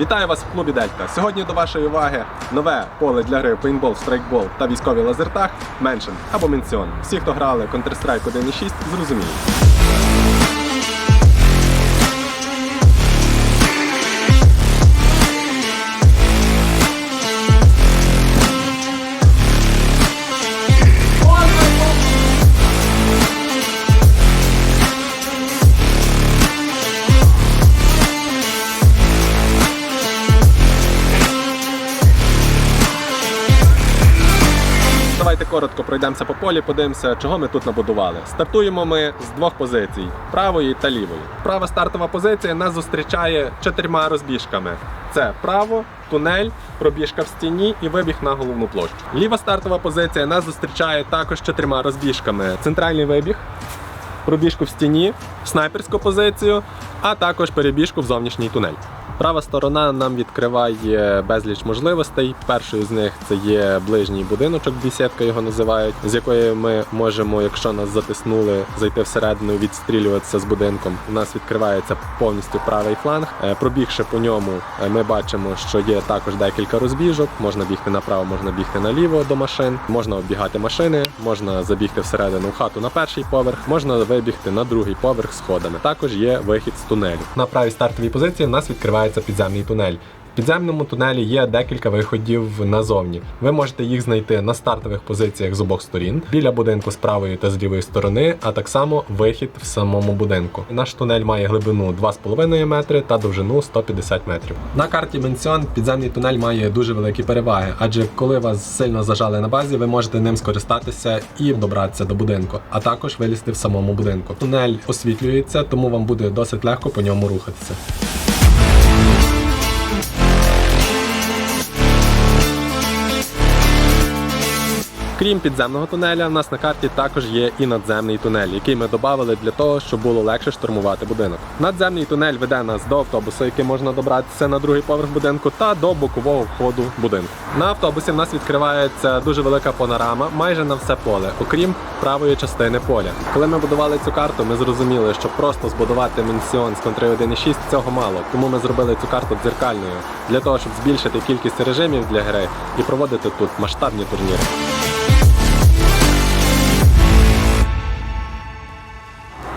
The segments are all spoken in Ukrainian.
Вітаю вас в клубі Дельта. Сьогодні до вашої уваги нове поле для гри пейнтбол, страйкбол та військові лазертаг Меншин або Менціон. Всі, хто грали Counter-Strike 1.6, зрозуміють. Давайте коротко пройдемося по полі, подивимося, чого ми тут набудували. Стартуємо ми з двох позицій правої та лівої. Права стартова позиція нас зустрічає чотирма розбіжками: це право, тунель, пробіжка в стіні і вибіг на головну площу. Ліва стартова позиція нас зустрічає також чотирма розбіжками: центральний вибіг, пробіжку в стіні, снайперську позицію, а також перебіжку в зовнішній тунель. Права сторона нам відкриває безліч можливостей. Першою з них це є ближній будиночок, бісідка його називають, з якої ми можемо, якщо нас затиснули, зайти всередину відстрілюватися з будинком. У нас відкривається повністю правий фланг. Е, Пробігши по ньому, е, ми бачимо, що є також декілька розбіжок. Можна бігти направо, можна бігти наліво до машин, можна оббігати машини, можна забігти всередину в хату на перший поверх, можна вибігти на другий поверх сходами. Також є вихід з тунелю. На правій стартовій позиції нас відкривається підземний тунель. В підземному тунелі є декілька виходів назовні. Ви можете їх знайти на стартових позиціях з обох сторін, біля будинку з правої та з лівої сторони, а так само вихід в самому будинку. Наш тунель має глибину 2,5 метри та довжину 150 метрів. На карті Менціон підземний тунель має дуже великі переваги, адже коли вас сильно зажали на базі, ви можете ним скористатися і добратися до будинку, а також вилізти в самому будинку. Тунель освітлюється, тому вам буде досить легко по ньому рухатися. Крім підземного тунеля, в нас на карті також є і надземний тунель, який ми додали для того, щоб було легше штурмувати будинок. Надземний тунель веде нас до автобуса, який можна добратися на другий поверх будинку, та до бокового входу будинку. На автобусі в нас відкривається дуже велика панорама майже на все поле, окрім правої частини поля. Коли ми будували цю карту, ми зрозуміли, що просто збудувати менсіон з контри 1.6 цього мало, тому ми зробили цю карту дзеркальною для того, щоб збільшити кількість режимів для гри і проводити тут масштабні турніри.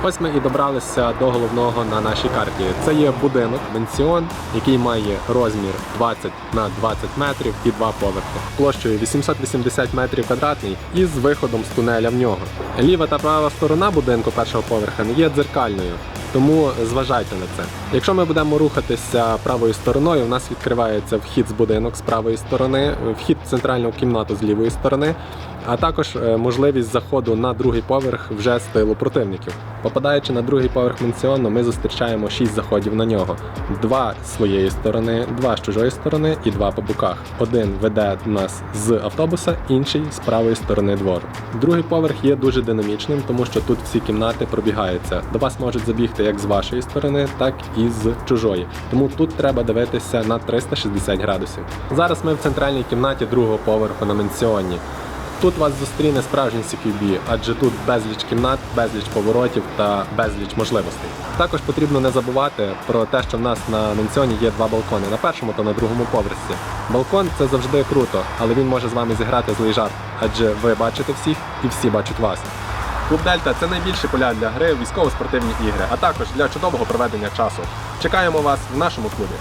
Ось ми і добралися до головного на нашій карті. Це є будинок Менціон, який має розмір 20 на 20 метрів і два поверхи, площею 880 метрів квадратний і з виходом з тунеля в нього. Ліва та права сторона будинку першого поверха не є дзеркальною. Тому зважайте на це. Якщо ми будемо рухатися правою стороною, у нас відкривається вхід з будинок з правої сторони, вхід в центральну кімнату з лівої сторони, а також е, можливість заходу на другий поверх вже з тилу противників. Попадаючи на другий поверх менціону, ми зустрічаємо 6 заходів на нього: два з своєї сторони, два з чужої сторони і два по боках. Один веде нас з автобуса, інший з правої сторони двору. Другий поверх є дуже динамічним, тому що тут всі кімнати пробігаються. До вас можуть забігти як з вашої сторони, так і з чужої. Тому тут треба дивитися на 360 градусів. Зараз ми в центральній кімнаті другого поверху на менціоні. Тут вас зустріне справжній CQB, адже тут безліч кімнат, безліч поворотів та безліч можливостей. Також потрібно не забувати про те, що в нас на менціоні є два балкони на першому та на другому поверсі. Балкон це завжди круто, але він може з вами зіграти злий жарт, адже ви бачите всіх і всі бачать вас. Клуб Дельта це найбільший поля для гри військово-спортивні ігри, а також для чудового проведення часу. Чекаємо вас в нашому клубі.